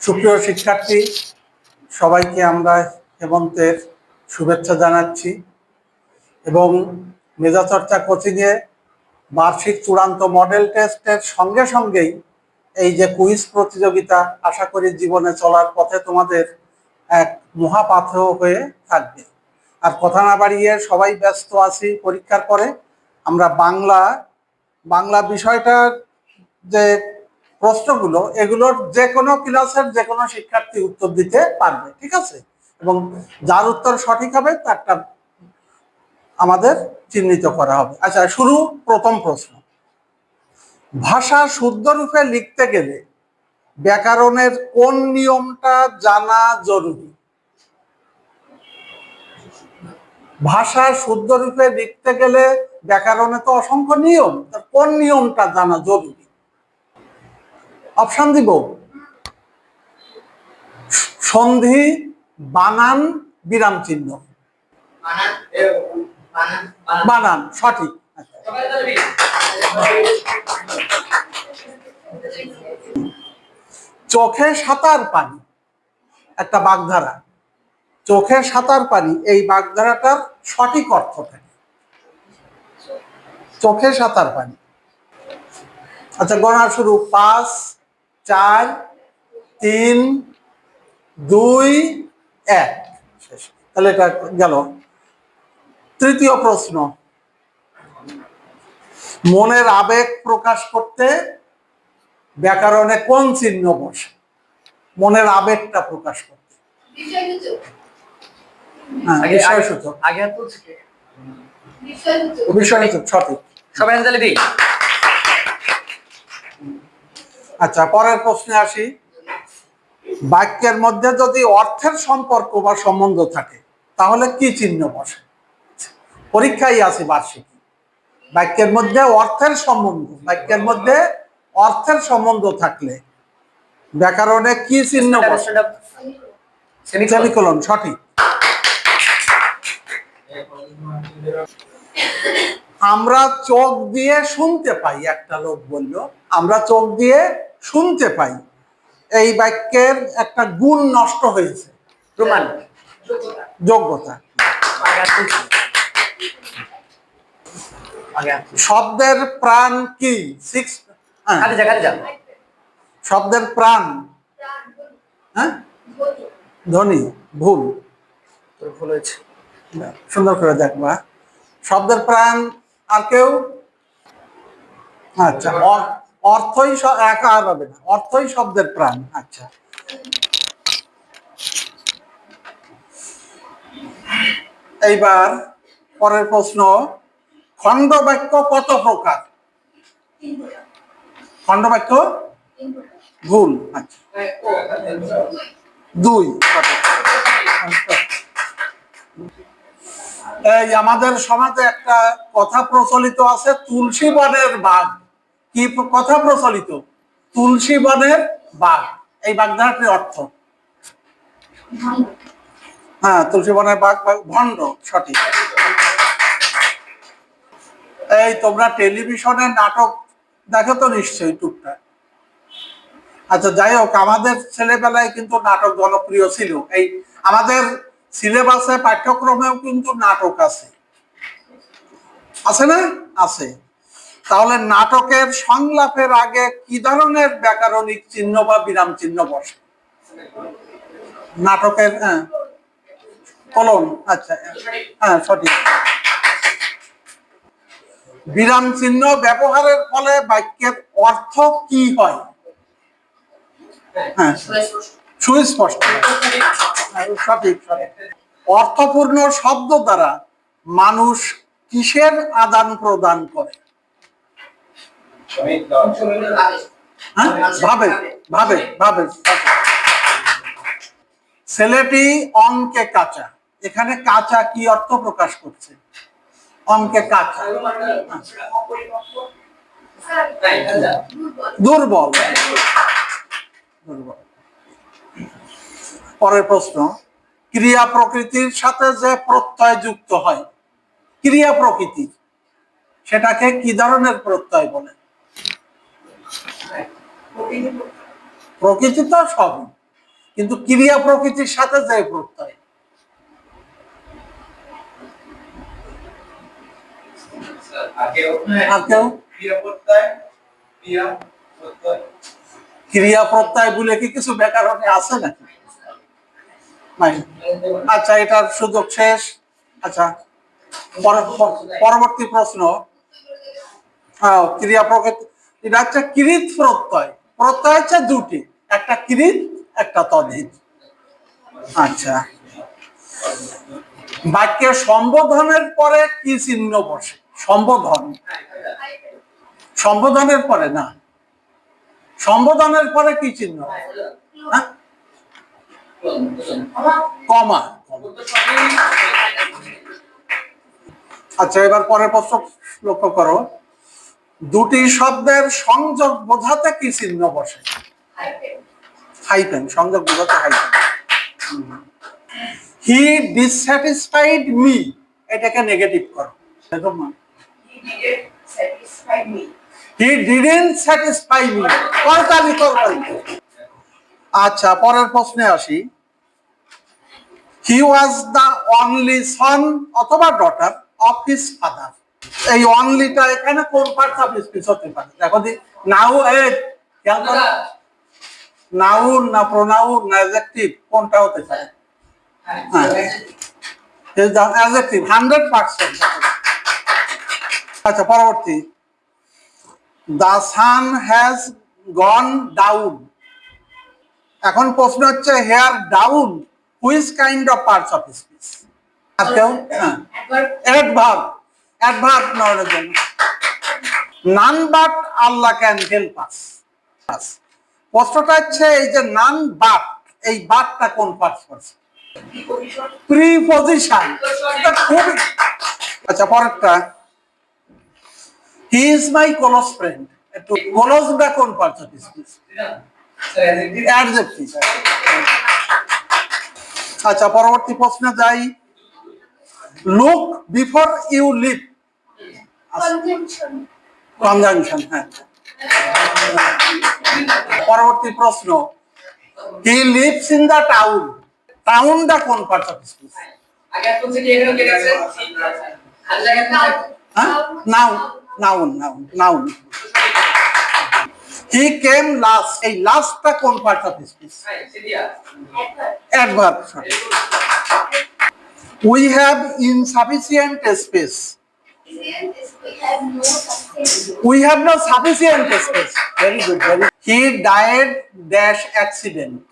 সুপ্রিয় শিক্ষার্থী, সবাইকে আমরা হেমন্তের শুভেচ্ছা জানাচ্ছি এবং মেধাচর্চা কোচিংয়ে বার্ষিক চূড়ান্ত মডেল টেস্টের সঙ্গে সঙ্গেই এই যে কুইজ প্রতিযোগিতা, আশা করি জীবনে চলার পথে তোমাদের এক মহাপাথেয় হয়ে থাকবে। আর কথা না বাড়িয়ে সবাই ব্যস্ত আছি পরীক্ষার পরে, আমরা বাংলা বাংলা বিষয়টার যে প্রশ্নগুলো এগুলোর যে কোনো ক্লাসের যে কোনো শিক্ষার্থী উত্তর দিতে পারবে, ঠিক আছে? এবং যার উত্তর সঠিক হবে তারটা আমাদের চিহ্নিত করা হবে। আচ্ছা শুরু প্রথম প্রশ্ন। ভাষা শুদ্ধ রূপে লিখতে গেলে ব্যাকরণের কোন নিয়মটা জানা জরুরি? ভাষা শুদ্ধ রূপে লিখতে গেলে ব্যাকরণে তো অসংখ্য নিয়ম কোন নিয়মটা জানা জরুরি? অপশন দিব। সন্ধি, বানান, বিরাম চিহ্ন। বানান, সঠিক। চোখে সাঁতার পানি, একটা বাগধারা। চোখে সাঁতার পানি, এই বাগধারাটার সঠিক অর্থ থাকে। চোখে সাঁতার পানি। আচ্ছা গণা শুরু। পাঁচ চার তিন দুই এক। শেষ তাহলে এটা গেল। তৃতীয় প্রশ্ন। মনের আবেগ প্রকাশ করতে ব্যাকরণে কোন চিহ্ন বসে? মনের আবেগটা প্রকাশ করতে। বিষয়সূচক। হ্যাঁ আগে বিষয়সূচক আগে হাত তুলছি কে? বিষয়সূচক বিষয়সূচক সঠিক সবাই আঞ্জলি দিই আচ্ছা পরের প্রশ্নে আসি। বাক্যের মধ্যে যদি অর্থের সম্পর্ক বা সম্বন্ধ থাকে, তাহলে কি চিহ্ন বসে? পরীক্ষাই আছে বার্ষিক। বাক্যের মধ্যে অর্থের সম্বন্ধ, বাক্যের মধ্যে অর্থের সম্বন্ধ থাকলে ব্যাকরণে কি চিহ্ন বসে? সঠিক। আমরা চোখ দিয়ে শুনতে পাই, একটা লোক বলল, আমরা চোখ দিয়ে শুনতে পাই এই বাক্যের একটা গুণ নষ্ট হয়েছে। প্রমাণ। যোগ্যতা। শব্দের প্রাণ কি? সিক্স কাটে যা কাটে যা। শব্দের প্রাণ। হ্যাঁ? ধ্বনি। ভুল। ভুল হয়েছে। সুন্দর করে দেখবা শব্দের প্রাণ আর কেউ? আচ্ছা অর্থই একা হবে না, অর্থই শব্দের প্রাণ আচ্ছা। এইবার পরের প্রশ্ন খণ্ড বাক্য কত প্রকার? খণ্ড বাক্য ভুল আচ্ছা। দুই এই আমাদের সমাজে একটা কথা প্রচলিত আছে, তুলসী বনের বাঘ। কি কথা প্রচলিত? তুলসী বনের বাঘ। এই বাগধারাটির অর্থ? হ্যাঁ তুলসী বনের বাঘ ভণ্ড সঠিক। এই তোমরা টেলিভিশনে নাটক দেখো তো নিশ্চয়ই টুকটাক। আচ্ছা যাই হোক আমাদের ছেলেবেলায় কিন্তু নাটক জনপ্রিয় ছিল। এই আমাদের সিলেবাসে পাঠ্যক্রমেও কিন্তু নাটক আছে। আছে না? আছে। তাহলে নাটকের সংলাপের আগে কি ধরনের ব্যাকরণিক চিহ্ন বা বিরাম চিহ্ন বসে? নাটকের হ্যাঁ। কলন আচ্ছা হ্যাঁ সঠিক। বিরাম চিহ্ন ব্যবহারের ফলে বাক্যের অর্থ কি হয়? হ্যাঁ। সুস্পষ্ট। সঠিক অর্থপূর্ণ শব্দ দ্বারা মানুষ কিসের আদান প্রদান করে? ছেলেটি অঙ্কে কাঁচা। এখানে কাঁচা কি অর্থ প্রকাশ করছে? অঙ্কে কাঁচা। দুর্বল। দুর্বল। পরের প্রশ্ন, ক্রিয়া প্রকৃতির সাথে যে প্রত্যয় যুক্ত হয়, ক্রিয়া প্রকৃতির, সেটাকে কি ধরনের প্রত্যয় বলে? প্রকৃতি তো সব কিন্তু ক্রিয়া প্রকৃতির সাথে যে প্রত্যয়। ক্রিয়া প্রত্যয় বলে কি কিছু ব্যাকরণে আছে নাকি? আচ্ছা এটার সুযোগ শেষ। আচ্ছা পর- পর- পরবর্তী প্রশ্ন। হ্যাঁ ক্রিয়া প্রকৃতি এটা হচ্ছে কৃত প্রত্যয়। প্রত্যয় হচ্ছে দুটি। একটা কৃত একটা তদ্ধিত আচ্ছা। বাক্যে সম্বোধনের পরে কি চিহ্ন বসে? সম্বোধন। সম্বোধনের পরে না। সম্বোধনের পরে কি চিহ্ন? হ্যাঁ? কমা। আচ্ছা এবার পরের প্রশ্ন লক্ষ্য করো। দুটি শব্দের সংযোগ বোঝাতে কি চিহ্ন বসে? হাইপেন সংযোগ বোঝাতে হাইপেন হি ডিসস্যাটিসফাইড মি এটাকে নেগেটিভ করো। এরকম না হি ডিডেন্ট স্যাটিসফাই মি করতালি করতালি আচ্ছা পরের প্রশ্নে আসি। হি ওয়াজ দ্য অনলি সন অথবা ডটার অফ হিজ ফাদার এই অনলিটা এখানে কোন পার্ট স্পিচ হতে পারে? দেখো দি নাও এ খেয়াল করো। নাউন না প্রোনাউন না অ্যাডজেক্টিভ কোনটা হতে পারে? অ্যাডজেক্টিভ হান্ড্রেড পার্সেন্ট আচ্ছা পরবর্তী। The sun has gone down এখন প্রশ্ন হচ্ছে here down which kind of parts of speech আর কেউ? অ্যাডভার্ব নেওয়ার জন্য none but Allah can help us প্রশ্নটা হচ্ছে এই যে নান বাট এই বাটটা কোন করছে? প্রিপজিশন খুবই আচ্ছা পরেরটা। He is my close friend একটু কোন আচ্ছা পরবর্তী প্রশ্নে যাই। Look before you leave. Conjunction হ্যাঁ। পরবর্তী প্রশ্ন। He lives in the town টাউনটা কোন part of speech noun noun noun noun he came last এই লাস্টটা কোন part of speech. Adverb we have insufficient space we have no sufficient space. Very good. Very. Good. He died dash accident.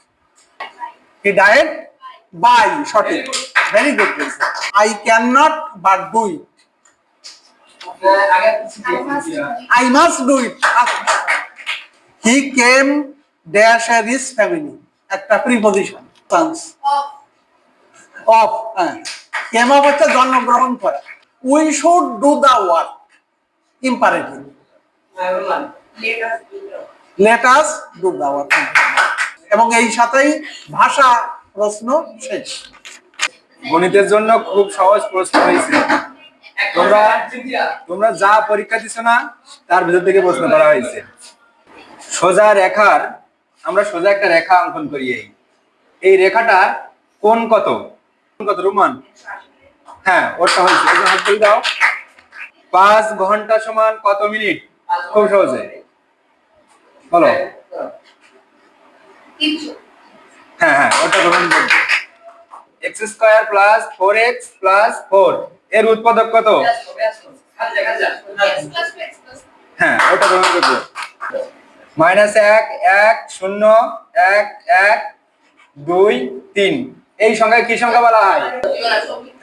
He died by সঠিক. Very good. very good. I cannot but do it. I must do it. I must do it. He came dash a rich family. একটা preposition chance Of. Of হ্যাঁ came of হচ্ছে জন্মগ্রহণ করা we should do the work imperative. Let us do the এবং এই সাথেই ভাষা প্রশ্ন শেষ। গণিতের জন্য খুব সহজ প্রশ্ন হয়েছে। তোমরা তোমরা যা পরীক্ষা দিছো না, তার ভিতর থেকে প্রশ্ন করা হয়েছে। সোজা রেখার আমরা সোজা একটা রেখা অঙ্কন করি এই। এই রেখাটা কোন কত? কোন কত, রুমান? হ্যাঁ ওটা হয়েছে। দাও। পাঁচ ঘণ্টা সমান কত মিনিট? খুব সহজে। বলো। হ্যাঁ হ্যাঁ ওটা গ্রহণ করবে x square plus four x plus four এর উৎপাদক কত. হ্যাঁ ওটা গ্রহণ করবে মাইনাস এক এক, শূন্য, এক এক, দুই, তিন। এই সংখ্যা কি সংখ্যা বলা হয়?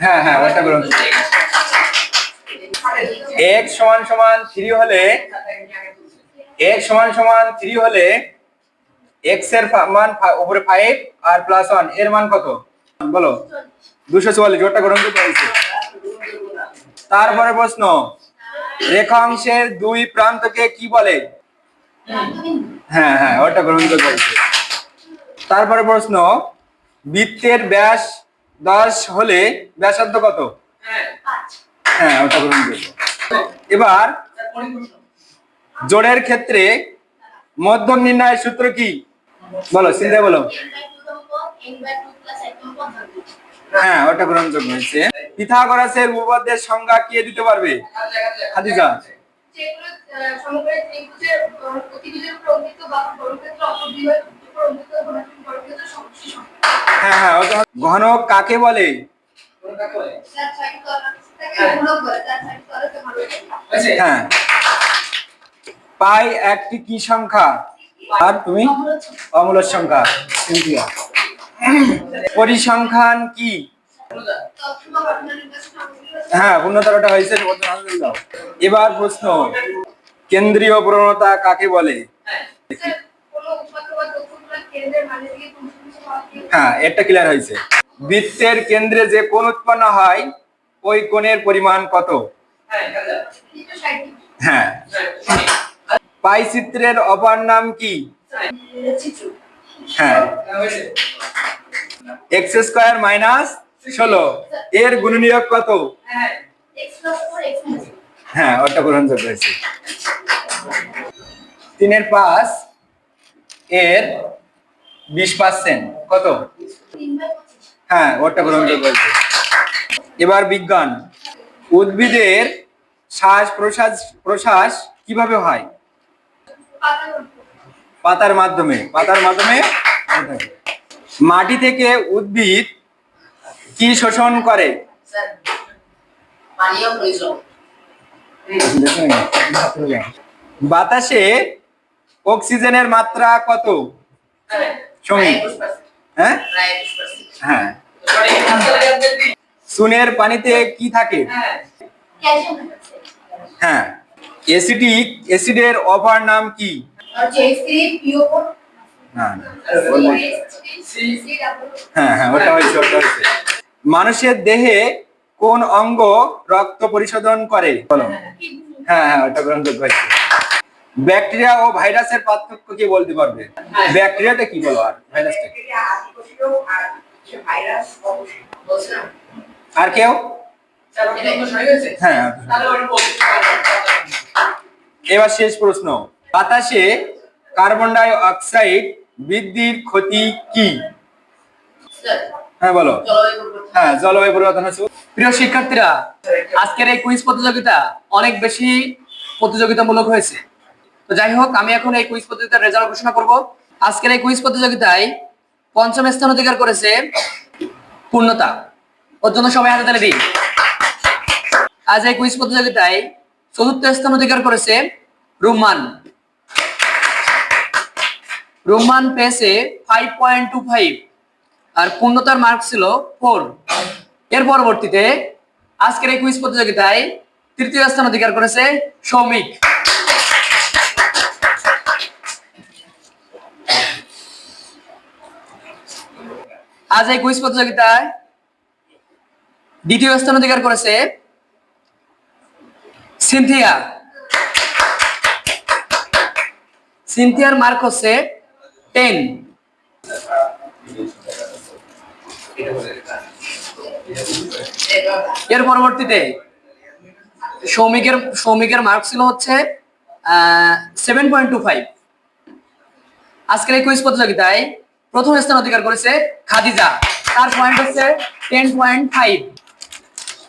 হ্যাঁ হ্যাঁ ওটা গ্রহণ করবে এক্স সমান সমান থ্রি হলে এক্স সমান সমান থ্রি হলে এক্সের মান উপরে ফাইভ আর প্লাস ওয়ানের মান কত? বলো। দুশো চুয়াল্লিশ ওটা গ্রহণ করতে হয়েছে। তারপরে প্রশ্ন, রেখাংশের দুই প্রান্তকে কি বলে? হ্যাঁ হ্যাঁ ওটা গ্রহণ করতে তারপরে প্রশ্ন, বৃত্তের ব্যাস দশ হলে ব্যাসার্ধ কত। হ্যাঁ ওটা এবার জোড়ের ক্ষেত্রে মধ্যম নির্ণয়ের সূত্র কি? বলো চিন্তা বলো। N by two the n by 2 plus একদম পদ্ধতি হ্যাঁ ওটা গ্রহণযোগ্য হয়েছে। পিথাগোরাসের উপপাদ্যের সংজ্ঞা কে দিতে পারবে? খাদিজা। হ্যাঁ হ্যাঁ ঘনক কাকে বলে? হ্যাঁ। পাই একটি কি সংখ্যা? আর তুমি? অমূলক সংখ্যা পরিসংখ্যান কি? হ্যাঁ হয়েছে। এবার প্রশ্ন, কেন্দ্রীয় প্রবণতা কাকে বলে? হ্যাঁ এটা ক্লিয়ার হয়েছে। বৃত্তের কেন্দ্রে যে কোন উৎপন্ন হয় ওই কোণের পরিমাণ কত? হ্যাঁ। পাই চিত্রের অপর নাম কি? হ্যাঁ। এক্স স্কোয়ার মাইনাস ষোলো। এর গুণনীয়ক কত? হ্যাঁ ওটা গ্রহণযোগ্য হয়েছে তিনের পাঁচ, এর বিশ পার্সেন্ট। কত? হ্যাঁ ওটা গ্রহণযোগ্য হয়েছে এবার বিজ্ঞান, উদ্ভিদের শ্বাস প্রশ্বাস প্রশ্বাস কীভাবে হয়? পাতার মাধ্যমে পাতার মাধ্যমে মাটি থেকে উদ্ভিদ কি শোষণ করে? বাতাসে অক্সিজেনের মাত্রা কত? হ্যাঁ? হ্যাঁ। চুনের পানিতে কি থাকে? হ্যাঁ। অ্যাসিডিক অ্যাসিডের অপার নাম কি। হ্যাঁ হ্যাঁ মানুষের দেহে কোন অঙ্গ রক্ত পরিশোধন করে? বলো। হ্যাঁ হ্যাঁ ওটা ব্যাকটেরিয়া ও ভাইরাসের পার্থক্য কি বলতে পারবে? ব্যাকটেরিয়াটা কি বলো আর? ভাইরাসটা? আর কেউ? হ্যাঁ এবার শেষ প্রশ্ন। বাতাসে কার্বন ডাই অক্সাইড বৃদ্ধির ক্ষতি কি? হ্যাঁ বলো। হ্যাঁ জলবায়ু পরিবর্তন হচ্ছে প্রিয় শিক্ষার্থীরা আজকের এই কুইজ প্রতিযোগিতা অনেক বেশি প্রতিযোগিতামূলক হয়েছে। তো যাই হোক আমি এখন এই কুইজ প্রতিযোগিতার রেজাল্ট ঘোষণা করব। আজকের এই কুইজ প্রতিযোগিতায় পঞ্চম স্থান অধিকার করেছে পূর্ণতা। ওর জন্য সবাই হাতে তালে দিন আজ এই কুইজ প্রতিযোগিতায় চতুর্থ স্থান অধিকার করেছে রুম্মান। রুম্মান পেয়েছে ফাইভ পয়েন্ট টু ফাইভ আর পূর্ণতার মার্ক ছিল ফোর এর পরবর্তীতে আজকের এই কুইজ প্রতিযোগিতায় তৃতীয় স্থান অধিকার করেছে সৌমিক। আজ এই কুইজ প্রতিযোগিতায় দ্বিতীয় স্থান অধিকার করেছে সিনথিয়া। সিনথিয়ার মার্ক হচ্ছে টেন এর পরবর্তীতে সৌমিকের সৌমিকের মার্ক ছিল হচ্ছে সেভেন পয়েন্ট টু ফাইভ আজকের এই কুইজ প্রতিযোগিতায় প্রথম স্থান অধিকার করেছে খাদিজা। তার পয়েন্ট হচ্ছে টেন পয়েন্ট ফাইভ